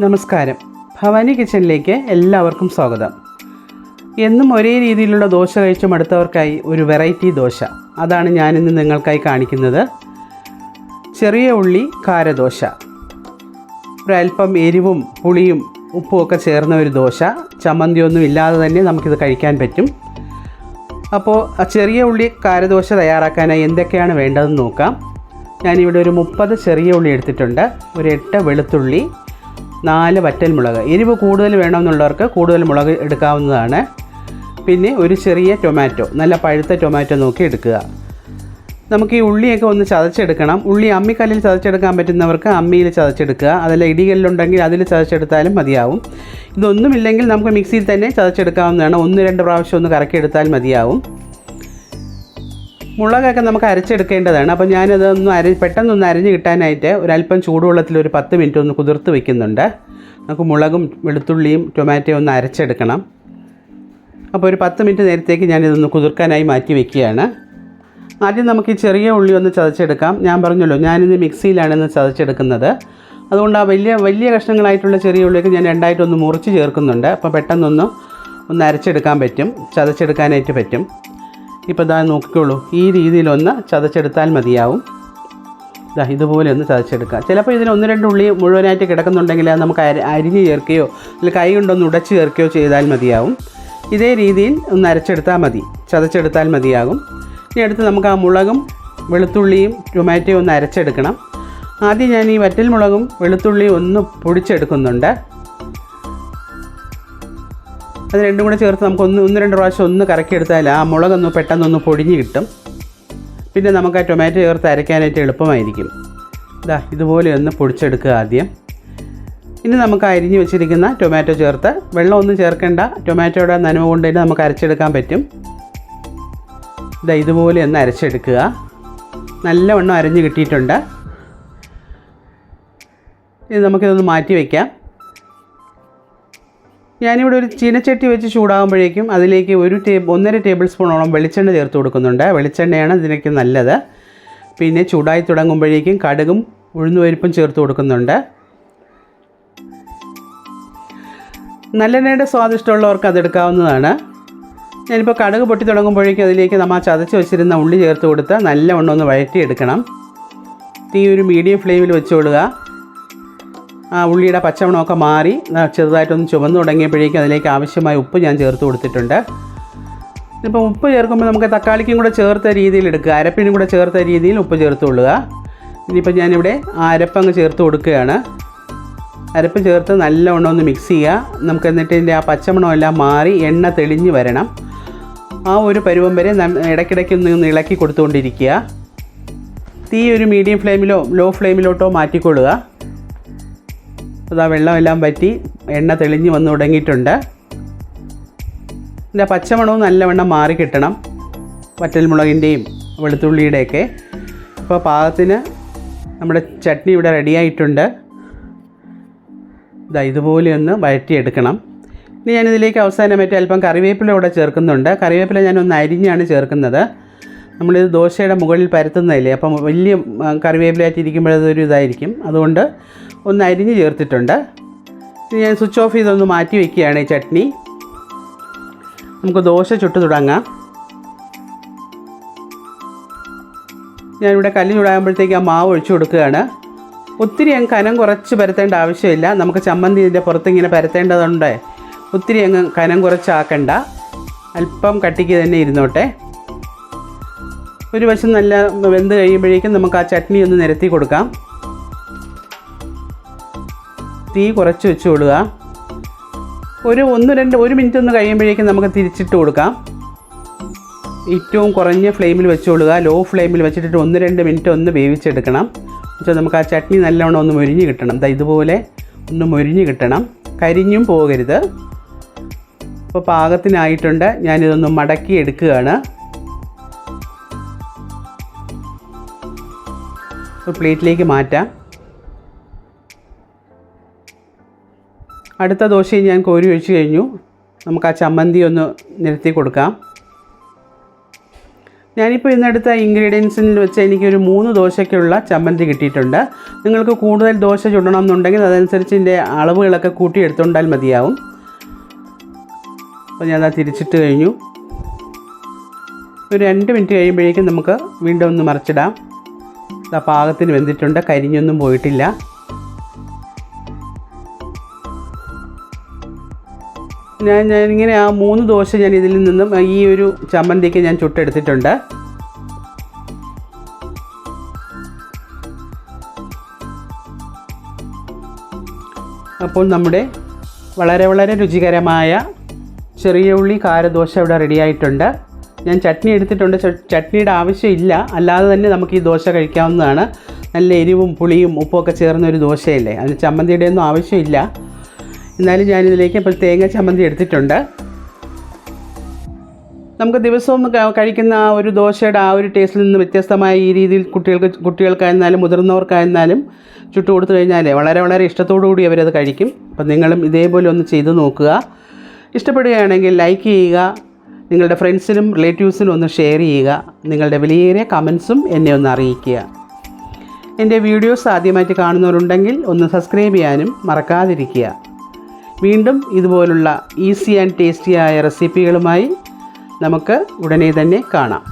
നമസ്കാരം. ഭവാനി കിച്ചണിലേക്ക് എല്ലാവർക്കും സ്വാഗതം. എന്നും ഒരേ രീതിയിലുള്ള ദോശ കഴിച്ചു മടുത്തവർക്കായി ഒരു വെറൈറ്റി ദോശ. അതാണ് ഞാനിന്ന് നിങ്ങൾക്കായി കാണിക്കുന്നത്. ചെറിയ ഉള്ളി കാരദോശ. ഒരൽപ്പം എരിവും പുളിയും ഉപ്പും ഒക്കെ ചേർന്ന ഒരു ദോശ. ചമ്മന്തിയൊന്നും ഇല്ലാതെ തന്നെ നമുക്കിത് കഴിക്കാൻ പറ്റും. അപ്പോൾ ചെറിയ ഉള്ളി കാരദോശ തയ്യാറാക്കാനായി എന്തൊക്കെയാണ് വേണ്ടതെന്ന് നോക്കാം. ഞാനിവിടെ ഒരു മുപ്പത് ചെറിയ ഉള്ളി എടുത്തിട്ടുണ്ട്. ഒരു എട്ട് വെളുത്തുള്ളി നാല് വറ്റൽ മുളക്. എരിവ് കൂടുതൽ വേണമെന്നുള്ളവർക്ക് കൂടുതൽ മുളക് എടുക്കാവുന്നതാണ്. പിന്നെ ഒരു ചെറിയ ടൊമാറ്റോ നല്ല പഴുത്ത ടൊമാറ്റോ നോക്കി എടുക്കുക. നമുക്ക് ഈ ഉള്ളിയൊക്കെ ഒന്ന് ചതച്ചെടുക്കണം. ഉള്ളി അമ്മിക്കല്ലിൽ ചതച്ചെടുക്കാൻ പറ്റുന്നവർക്ക് അമ്മിയിൽ ചതച്ചെടുക്കുക. അതല്ല ഇടികല്ലുണ്ടെങ്കിൽ അതിൽ ചതച്ചെടുത്താലും മതിയാവും. ഇതൊന്നുമില്ലെങ്കിൽ നമുക്ക് മിക്സിയിൽ തന്നെ ചതച്ചെടുക്കാവുന്നതാണ്. ഒന്ന് രണ്ട് പ്രാവശ്യം ഒന്ന് കറക്കിയെടുത്താൽ മതിയാവും. മുളകൊക്കെ നമുക്ക് അരച്ചെടുക്കേണ്ടതാണ്. അപ്പോൾ ഞാനതൊന്ന് അര പെട്ടെന്നൊന്ന് അരഞ്ഞ് കിട്ടാനായിട്ട് ഒരല്പം ചൂടുവെള്ളത്തിൽ ഒരു പത്ത് മിനിറ്റ് ഒന്ന് കുതിർത്ത് വെക്കുന്നുണ്ട്. നമുക്ക് മുളകും വെളുത്തുള്ളിയും ടൊമാറ്റോ ഒന്ന് അരച്ചെടുക്കണം. അപ്പോൾ ഒരു പത്ത് മിനിറ്റ് നേരത്തേക്ക് ഞാനിതൊന്ന് കുതിർക്കാനായി മാറ്റി വെക്കുകയാണ്. ആദ്യം നമുക്ക് ഈ ചെറിയ ഉള്ളി ഒന്ന് ചതച്ചെടുക്കാം. ഞാൻ പറഞ്ഞല്ലോ ഞാനിന്ന് മിക്സിയിലാണ് ഇന്ന് ചതച്ചെടുക്കുന്നത്. അതുകൊണ്ട് ആ വലിയ വലിയ കഷ്ണങ്ങളായിട്ടുള്ള ചെറിയ ഉള്ളിയൊക്കെ ഞാൻ രണ്ടായിട്ടൊന്ന് മുറിച്ച് ചേർക്കുന്നുണ്ട്. അപ്പോൾ പെട്ടെന്നൊന്ന് ഒന്ന് അരച്ചെടുക്കാൻ പറ്റും ചതച്ചെടുക്കാനായിട്ട് പറ്റും. ഇപ്പോൾ ഇതാ നോക്കിക്കോളൂ. ഈ രീതിയിലൊന്ന് ചതച്ചെടുത്താൽ മതിയാവും. ഇതാ ഇതുപോലെ ഒന്ന് ചതച്ചെടുക്കുക ചിലപ്പോൾ ഇതിന് ഒന്ന് രണ്ട് ഉള്ളി മുഴുവനായിട്ട് കിടക്കുന്നുണ്ടെങ്കിൽ അത് നമുക്ക് അരി അരിഞ്ഞ് ചേർക്കുകയോ അല്ലെങ്കിൽ കൈ കൊണ്ടൊന്ന് ഉടച്ച് ചേർക്കുകയോ ചെയ്താൽ മതിയാവും. ഇതേ രീതിയിൽ ഒന്ന് അരച്ചെടുത്താൽ മതി. ചതച്ചെടുത്താൽ മതിയാകും. ഇനി അടുത്ത് നമുക്ക് ആ മുളകും വെളുത്തുള്ളിയും ടൊമാറ്റോയും ഒന്ന് അരച്ചെടുക്കണം. ആദ്യം ഞാൻ ഈ വറ്റൽ മുളകും വെളുത്തുള്ളിയും ഒന്ന് പൊടിച്ചെടുക്കുന്നുണ്ട്. അത് രണ്ടും കൂടെ ചേർത്ത് നമുക്ക് ഒന്ന് ഒന്ന് രണ്ട് പ്രാവശ്യം ഒന്ന് കറക്കിയെടുത്താൽ ആ മുളകൊന്ന് പെട്ടെന്നൊന്ന് പൊടിഞ്ഞ് കിട്ടും. പിന്നെ നമുക്ക് ആ ടൊമാറ്റോ ചേർത്ത് അരയ്ക്കാനായിട്ട് എളുപ്പമായിരിക്കും. ഇതാ ഇതുപോലെ ഒന്ന് പൊടിച്ചെടുക്കുക ആദ്യം. ഇനി നമുക്ക് അരിഞ്ഞ് വെച്ചിരിക്കുന്ന ടൊമാറ്റോ ചേർത്ത് വെള്ളമൊന്നും ചേർക്കേണ്ട. ടൊമാറ്റോയുടെ നനവ് കൊണ്ട് തന്നെ നമുക്ക് അരച്ചെടുക്കാൻ പറ്റും. ഇതാ ഇതുപോലെ ഒന്ന് അരച്ചെടുക്കുക. നല്ലവണ്ണം അരഞ്ഞ് കിട്ടിയിട്ടുണ്ട്. ഇത് നമുക്കിതൊന്ന് മാറ്റി വയ്ക്കാം ഞാനിവിടെ ഒരു ചീനച്ചട്ടി വെച്ച് ചൂടാകുമ്പോഴേക്കും അതിലേക്ക് ഒരു ടേബിൾ ഒന്നര ടേബിൾ സ്പൂണോളം വെളിച്ചെണ്ണ ചേർത്ത് കൊടുക്കുന്നുണ്ട്. വെളിച്ചെണ്ണയാണ് ഇതിനൊക്കെ നല്ലത്. പിന്നെ ചൂടായി തുടങ്ങുമ്പോഴേക്കും കടുകും ഉഴുന്നുപരിപ്പും ചേർത്ത് കൊടുക്കുന്നുണ്ട്. നല്ലെണ്ണയുടെ സ്വാദിഷ്ടമുള്ളവർക്ക് അതെടുക്കാവുന്നതാണ് ഞാനിപ്പോൾ കടുക് പൊട്ടി തുടങ്ങുമ്പോഴേക്കും അതിലേക്ക് നമ്മൾ ചതച്ച് വെച്ചിരുന്ന ഉള്ളി ചേർത്ത് കൊടുത്ത് നല്ലവണ്ണം ഒന്ന് വഴറ്റിയെടുക്കണം. തീ ഒരു മീഡിയം ഫ്ലെയിമിൽ വെച്ചുകൊള്ളുക ഉള്ളിയുടെ പച്ചമണമൊക്കെ മാറി ചെറുതായിട്ടൊന്ന് ചുവന്ന് തുടങ്ങിയപ്പോഴേക്കും അതിലേക്ക് ആവശ്യമായ ഉപ്പ് ഞാൻ ചേർത്ത് കൊടുത്തിട്ടുണ്ട്. ഇപ്പോൾ ഉപ്പ് ചേർക്കുമ്പോൾ നമുക്ക് തക്കാളിക്കും കൂടെ ചേർത്ത രീതിയിൽ എടുക്കുക. അരപ്പിനും കൂടെ ചേർത്ത രീതിയിൽ ഉപ്പ് ചേർത്ത് കൊള്ളുക. ഇനിയിപ്പോൾ ഞാനിവിടെ അരപ്പങ്ങ് ചേർത്ത് കൊടുക്കുകയാണ്. അരപ്പ് ചേർത്ത് നല്ലവണ്ണം ഒന്ന് മിക്സ് ചെയ്യുക. നമുക്ക് എന്നിട്ട് ഇതിന്റെ ആ പച്ചമണമെല്ലാം മാറി എണ്ണ തെളിഞ്ഞ് വരണം. ആ ഒരു പരുവം വരെ ഇടയ്ക്കിടയ്ക്ക് ഒന്ന് ഇളക്കി കൊടുത്തുകൊണ്ടിരിക്കുക. തീ ഒരു മീഡിയം ഫ്ലെയിമിലോ ലോ ഫ്ലെയിമിലോട്ടോ മാറ്റിക്കൊള്ളുക. അതാ വെള്ളമെല്ലാം പറ്റി എണ്ണ തെളിഞ്ഞ് വന്ന് തുടങ്ങിയിട്ടുണ്ട്. ഇതിന്റെ പച്ചമണവും നല്ലവണ്ണം മാറി കിട്ടണം. വറ്റൽമുളകിന്റെയും വെളുത്തുള്ളിയുടെയൊക്കെ. അപ്പോൾ പാകത്തിന് നമ്മുടെ ചട്നി ഇവിടെ റെഡിയായിട്ടുണ്ട് ഇതാ ഇതുപോലെ ഒന്ന് വഴറ്റിയെടുക്കണം. ഇനി ഞാനിതിലേക്ക് അവസാനമായിട്ട് അല്പം കറിവേപ്പില ഇവിടെ ചേർക്കുന്നുണ്ട്. കറിവേപ്പില ഞാനൊന്ന് അരിഞ്ഞാണ് ചേർക്കുന്നത്. നമ്മളിത് ദോശയുടെ മുകളിൽ പരത്തുന്നതല്ലേ? അപ്പം വലിയ കറിവേപ്പിലായിട്ടിരിക്കുമ്പോഴതൊരു ഇതായിരിക്കും. അതുകൊണ്ട് ഒന്ന് അരിഞ്ഞ് ചേർത്തിട്ടുണ്ട്. ഞാൻ സ്വിച്ച് ഓഫ് ചെയ്തൊന്ന് മാറ്റി വയ്ക്കുകയാണ് ഈ ചട്നി. നമുക്ക് ദോശ ചുട്ട് തുടങ്ങാം. ഞാനിവിടെ കല്ല് ചൂടാകുമ്പോഴത്തേക്ക് ആ മാവ് ഒഴിച്ചു കൊടുക്കുകയാണ്. ഒത്തിരി അങ്ങ് കനം കുറച്ച് പരത്തേണ്ട ആവശ്യമില്ല. നമുക്ക് ചമ്മന്തി ഇതിന്റെ പുറത്ത് ഇങ്ങനെ പരത്തേണ്ടതുണ്ട്. ഒത്തിരി അങ്ങ് കനം കുറച്ചാക്കണ്ട. അല്പം കട്ടിക്ക് തന്നെ ഇരുന്നോട്ടെ. ഒരു വശം നല്ല വെന്ത് കഴിയുമ്പോഴേക്കും നമുക്ക് ആ ചട്നി ഒന്ന് നിരത്തി കൊടുക്കാം. തീ കുറച്ച് വെച്ച് കൊടുക്കുക. ഒരു ഒന്ന് രണ്ട് ഒരു മിനിറ്റ് ഒന്ന് കഴിയുമ്പോഴേക്കും നമുക്ക് തിരിച്ചിട്ട് കൊടുക്കാം. ഏറ്റവും കുറഞ്ഞ ഫ്ലെയിമിൽ വെച്ച് കൊടുക്കുക. ലോ ഫ്ലെയിമിൽ വെച്ചിട്ട് ഒന്ന് രണ്ട് മിനിറ്റ് ഒന്ന് വേവിച്ചെടുക്കണം. എന്നുവെച്ചാൽ നമുക്ക് ആ ചട്നി നല്ലവണ്ണം ഒന്ന് മൊരിഞ്ഞ് കിട്ടണം. ഇതുപോലെ ഒന്ന് മൊരിഞ്ഞ് കിട്ടണം. കരിഞ്ഞും പോകരുത്. ഇപ്പോൾ പാകത്തിനായിട്ടുണ്ട്. ഞാനിതൊന്ന് മടക്കി എടുക്കുകയാണ്. പ്ലേറ്റിലേക്ക് മാറ്റാം. അടുത്ത ദോശയും ഞാൻ കോരി ഒഴിച്ചു കഴിഞ്ഞു. നമുക്ക് ആ ചമ്മന്തി ഒന്ന് നിരത്തി കൊടുക്കാം. ഞാനിപ്പോൾ ഇന്നെടുത്ത ഇൻഗ്രീഡിയൻസിൽ വെച്ച് എനിക്കൊരു മൂന്ന് ദോശയ്ക്കുള്ള ചമ്മന്തി കിട്ടിയിട്ടുണ്ട്. നിങ്ങൾക്ക് കൂടുതൽ ദോശ ചുടണം എന്നുണ്ടെങ്കിൽ അതനുസരിച്ച് ഇതിന്റെ അളവുകളൊക്കെ കൂട്ടി എടുത്തുകൊണ്ടാൽ മതിയാവും. അപ്പോൾ ഞാനത് തിരിച്ചിട്ട് കഴിഞ്ഞു. ഒരു രണ്ട് മിനിറ്റ് കഴിയുമ്പോഴേക്കും നമുക്ക് വീണ്ടും ഒന്ന് മറിച്ചിടാം. ആ പാകത്തിന് വെന്തിട്ടുണ്ട് കരിഞ്ഞൊന്നും പോയിട്ടില്ല. ഞാൻ ഞാൻ ഇങ്ങനെ ആ മൂന്ന് ദോശ ഞാൻ ഇതിൽ നിന്നും ഈ ഒരു ചമ്മന്തിക്ക് ഞാൻ ചുട്ടെടുത്തിട്ടുണ്ട്. അപ്പോൾ നമ്മുടെ വളരെ വളരെ രുചികരമായ ചെറിയ ഉള്ളി കാരദോശ ഇവിടെ റെഡിയായിട്ടുണ്ട് ഞാൻ ചട്നി എടുത്തിട്ടുണ്ട്. ചട്നിയുടെ ആവശ്യമില്ല. അല്ലാതെ തന്നെ നമുക്ക് ഈ ദോശ കഴിക്കാവുന്നതാണ്. നല്ല എരിവും പുളിയും ഉപ്പുമൊക്കെ ചേർന്ന ഒരു ദോശയല്ലേ? അതിന് ചമ്മന്തിയുടെ ഒന്നും ആവശ്യമില്ല. എന്നാലും ഞാനിതിലേക്ക് ഇപ്പോൾ തേങ്ങ ചമ്മന്തി എടുത്തിട്ടുണ്ട്. നമുക്ക് ദിവസവും കഴിക്കുന്ന ആ ഒരു ദോശയുടെ ആ ഒരു ടേസ്റ്റിൽ നിന്ന് വ്യത്യസ്തമായ ഈ രീതിയിൽ കുട്ടികൾക്ക് കുട്ടികൾക്കായിരുന്നാലും മുതിർന്നവർക്കായിരുന്നാലും ചുട്ടു കൊടുത്തു കഴിഞ്ഞാൽ വളരെ വളരെ ഇഷ്ടത്തോടു കൂടി അവരത് കഴിക്കും. അപ്പം നിങ്ങളും ഇതേപോലെ ഒന്ന് ചെയ്തു നോക്കുക. ഇഷ്ടപ്പെടുകയാണെങ്കിൽ ലൈക്ക് ചെയ്യുക. നിങ്ങളുടെ ഫ്രണ്ട്സിനും റിലേറ്റീവ്സിനും ഒന്ന് ഷെയർ ചെയ്യുക. നിങ്ങളുടെ വിലയേറിയ കമൻസും എന്നെ ഒന്ന് അറിയിക്കുക. എന്റെ വീഡിയോസ് ആദ്യമായിട്ട് കാണുന്നവരുണ്ടെങ്കിൽ ഒന്ന് സബ്സ്ക്രൈബ് ചെയ്യാനും മറക്കാതിരിക്കുക. വീണ്ടും ഇതുപോലുള്ള ഈസി ആൻഡ് ടേസ്റ്റിയായ റെസിപ്പികളുമായി നമുക്ക് ഉടനെ തന്നെ കാണാം.